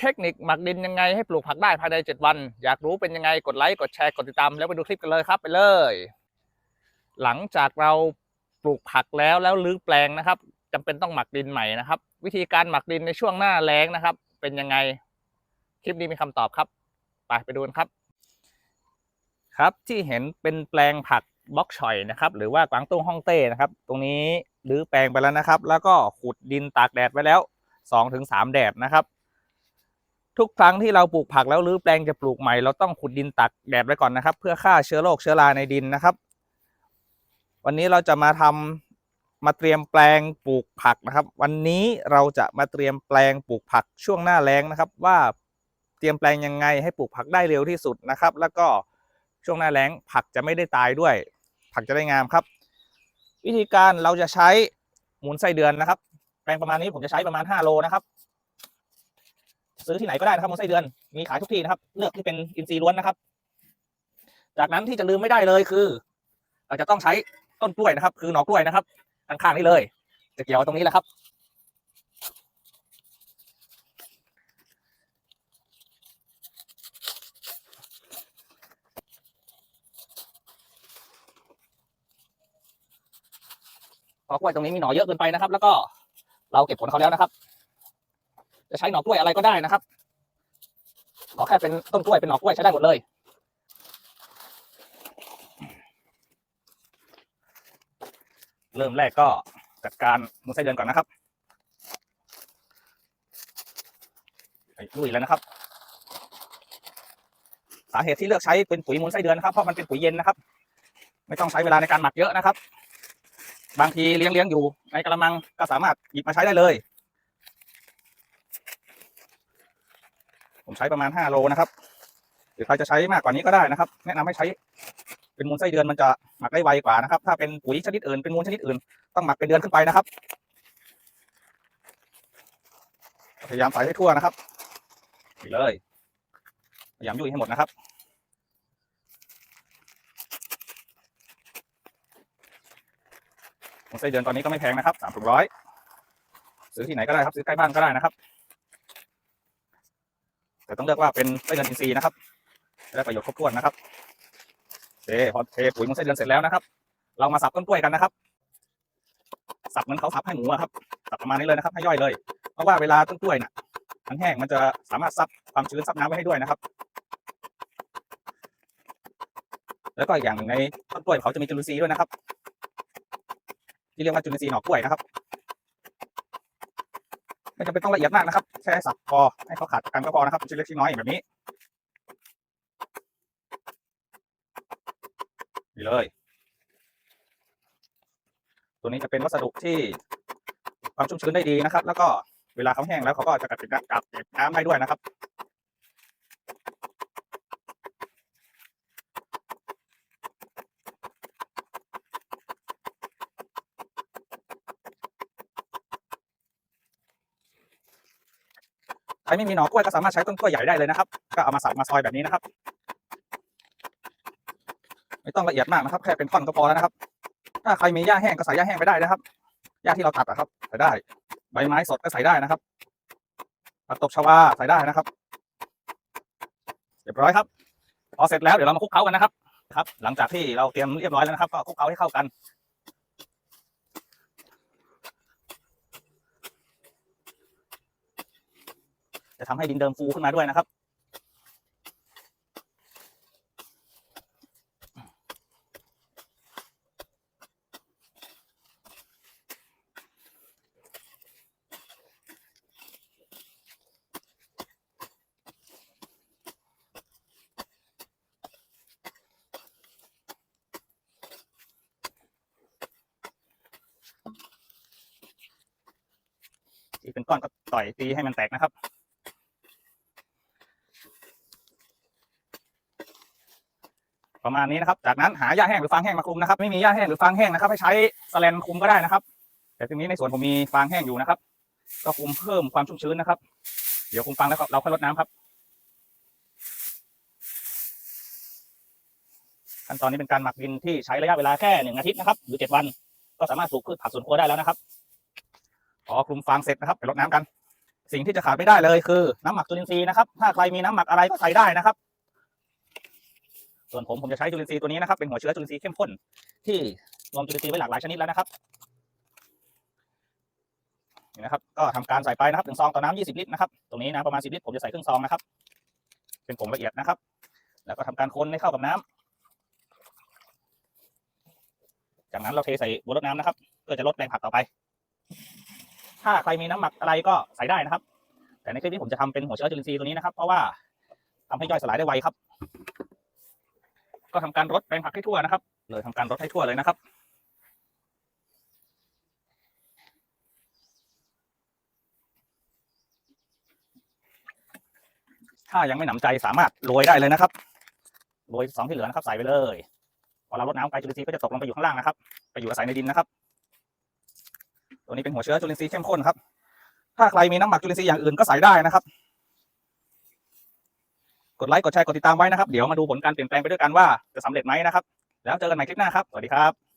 เทคนิคหมักดินยังไงให้ปลูกผักได้ภายใน 7 วัน อยากรู้เป็นยังไงกดไลค์กดแชร์กดติดตามแล้วไปดูคลิปกันเลยครับไปเลย หลังจากเราปลูกผักแล้วแล้วรื้อแปลงนะครับจำเป็นต้องหมักดินใหม่นะครับ วิธีการหมักดินในช่วงหน้าแล้งนะครับ เป็นยังไงคลิปนี้มีคำตอบครับไปไปดูกันครับ ครับที่เห็นเป็นแปลงผักบล็อกชอยนะครับ หรือว่ากวางตุ้งฮ่องเต้นะครับ ตรงนี้รื้อแปลงไปแล้วนะครับ แล้วก็ขุดดินตากแดดไว้แล้วสองถึงสามแดดนะครับ ทุกครั้งที่เราปลูกผักแล้วรื้อแปลงจะปลูกใหม่ เราต้องขุดดินตากแดดไว้ก่อนนะครับ เพื่อฆ่าเชื้อโรคเชื้อราในดินนะครับ วันนี้เราจะมาทำมาเตรียมแปลงปลูกผักนะครับ วันนี้เราจะมาเตรียมแปลงปลูกผักช่วงหน้าแล้งนะครับ ว่าเตรียมแปลงยังไงให้ปลูกผักได้เร็วที่สุดนะครับ แล้วก็ช่วงหน้าแล้งผักจะไม่ได้ตายด้วย ผักจะได้งามครับ วิธีการเราจะใช้หมุนไส้เดือนนะครับ แปลงประมาณนี้ผมจะใช้ประมาณ 5 โลนะครับ ซื้อที่ไหนก็ได้นะครับมุนไส้เดือนมีขายทุกที่นะครับ เลือกที่เป็นอินทรีย์ล้วนนะครับ จากนั้นที่จะลืมไม่ได้เลยคือ เราจะต้องใช้ต้นกล้วยนะครับ คือหน่อกล้วยนะครับข้างๆนี้เลย จะเกี่ยวตรงนี้แหละครับพราะกล้วยตรงนี้มีหน่อเยอะเกินไปนะครับ แล้วก็เราเก็บผลเขาแล้วนะครับ จะใช้หน่อกล้วยอะไรก็ได้นะครับขอแค่เป็นต้นกล้วยเป็นหน่อกล้วยใช้ได้หมดเลย เริ่มแรกก็จัดการมุนไส้เดือนก่อนนะครับลุยแล้วนะครับ สาเหตุที่เลือกใช้เป็นปุ๋ยมุนไส้เดือนนะครับเพราะมันเป็นปุ๋ยเย็นนะครับ ไม่ต้องใช้เวลาในการหมักเยอะนะครับ บางทีเลี้ยงเลี้ยงอยู่ในกระมังก็สามารถหยิบมาใช้ได้เลย ผมใช้ประมาณ5โลนะครับหรือใครจะใช้มากกว่านี้ก็ได้นะครับ แนะนำให้ใช้เป็นมูลไส้เดือนมันจะหมักได้ไวกว่านะครับ ถ้าเป็นปุ๋ยชนิดอื่นเป็นมูลชนิดอื่น ต้องหมักเป็นเดือนขึ้นไปนะครับ พยายามใส่ให้ทั่วนะครับนี่เลยพยายามยุ่ยให้หมดนะครับมูลไส้เดือนตอนนี้ก็ไม่แพงนะครับสามถุงร้อยซื้อที่ไหนก็ได้ครับซื้อใกล้บ้านก็ได้นะครับ แต่ต้องเลือกว่าเป็นไส้เดือนอินทรีย์นะครับจะได้ประโยชน์ครบถ้วนนะครับโอเคพอเทปุ๋ยมูลไส้เดือนเสร็จแล้วนะครับ เรามาสับต้นกล้วยกันนะครับ สับเหมือนเขาสับให้หมูอะครับสับประมาณนี้เลยนะครับ ให้ย่อยเลย เพราะว่าเวลาต้นกล้วยน่ะมันแห้งมันจะสามารถซับความชื้นซับน้ำไว้ให้ด้วยนะครับ แล้วก็อีกอย่างหนึ่งในต้นกล้วยเขาจะมีจุลินทรีย์ด้วยนะครับ ที่เรียกว่าจุลินทรีย์หน่อกล้วยนะครับ ไม่จำเป็นต้องละเอียดมากนะครับ แค่สับพอให้เขาขัดกันก็พอนะครับชิ้นเล็กชิ้นน้อยแบบนี้นี่เลย ตัวนี้จะเป็นวัสดุที่ความชุ่มชื้นได้ดีนะครับ แล้วก็เวลาเขาแห้งแล้วเขาก็จะกัดเก็บกัดเก็บน้ำได้ด้วยนะครับ ครไม่มีหน่อกล้วยก็สามารถใช้ต้นกล้วยใหญ่ได้เลยนะครับ ก็เอามาสับมาซอยแบบนี้นะครับ ไม่ต้องละเอียดมากนะครับ แค่เป็นท่อนก็พอแล้วนะครับ ถ้าใครมีหญ้าแห้งก็ใส่หญ้าแห้งไปได้นะครับ หญ้าที่เราตัดอะครับ ใส่ได้ ใบไม้สดก็ใส่ได้นะครับผักตบชวาใส่ได้นะครับ เรียบร้อยครับ พอเสร็จแล้วเดี๋ยวเรามาคลุกเคล้ากันนะครับ ครับ หลังจากที่เราเตรียมเรียบร้อยแล้วนะครับ ก็คลุกเคล้าให้เข้ากัน จะทำให้ดินเดิมฟูขึ้นมาด้วยนะครับ ที่เป็นก้อนก็ต่อยตีให้มันแตกนะครับ ประมาณนี้นะครับ จากนั้นหาหญ้าแห้งหรือฟางแห้งมาคลุมนะครับ ไม่มีหญ้าแห้งหรือฟางแห้งนะครับ ให้ใช้สแลนคลุมก็ได้นะครับ แต่ทีนี้ในสวนผมมีฟางแห้งอยู่นะครับ ก็คลุมเพิ่มความชุ่มชื้นนะครับ เดี๋ยวคลุมฟางแล้วก็เราค่อยรดน้ำครับ ขั้นตอนนี้เป็นการหมักดินที่ใช้ระยะเวลาแค่หนึ่งอาทิตย์นะครับ หรือเจ็ดวัน ก็สามารถปลูกพืชผักสวนครัวได้แล้วนะครับพอคลุมฟางเสร็จนะครับไปรดน้ำกัน สิ่งที่จะขาดไม่ได้เลยคือ น้ำหมักจุลินทรีย์นะครับ ถ้าใครมีน้ำหมักอะไรก็ใส่ได้นะครับ ส่วนผมผมจะใช้จุลินทรีย์ตัวนี้นะครับเป็นหัวเชื้อจุลินทรีย์เข้มข้นที่รวมจุลินทรีย์ไว้หลากหลายชนิดแล้วนะครับนี่นะครับ ก็ทำการใส่ไปนะครับหนึ่งซองต่อน้ำ20ลิตรนะครับตรงนี้นะประมาณ10ลิตรผมจะใส่ครึ่งซองนะครับ เป็นผงละเอียดนะครับ แล้วก็ทำการคนให้เข้ากับน้ำจากนั้นเราเทใส่บนรดน้ำนะครับเพื่อจะลดแรงผลักต่อไป ถ้าใครมีน้ำหมักอะไรก็ใส่ได้นะครับ แต่ในคลิปนี้ผมจะทำเป็นหัวเชื้อจุลินทรีย์ตัวนี้นะครับ เพราะว่าทำให้ย่อยสลายได้ไวครับ ก็ทำการรดแปลงผักให้ทั่วนะครับเลยทำการรดให้ทั่วเลยนะครับ ถ้ายังไม่หนำใจสามารถโรยได้เลยนะครับโรยสองที่เหลือนะครับใส่ไปเลยพอเรารดน้ำไปจุลินทรีย์ก็จะตกลงไปอยู่ข้างล่างนะครับ ไปอยู่อาศัยในดินนะครับ ตัวนี้เป็นหัวเชื้อจุลินทรีย์เข้มข้นครับ ถ้าใครมีน้ำหมักจุลินทรีย์อย่างอื่นก็ใส่ได้นะครับ กดไลค์กดแชร์กดติดตามไว้นะครับ เดี๋ยวมาดูผลการเปลี่ยนแปลงไปด้วยกันว่าจะสำเร็จไหมนะครับ แล้วเจอกันใหม่คลิปหน้าครับ สวัสดีครับ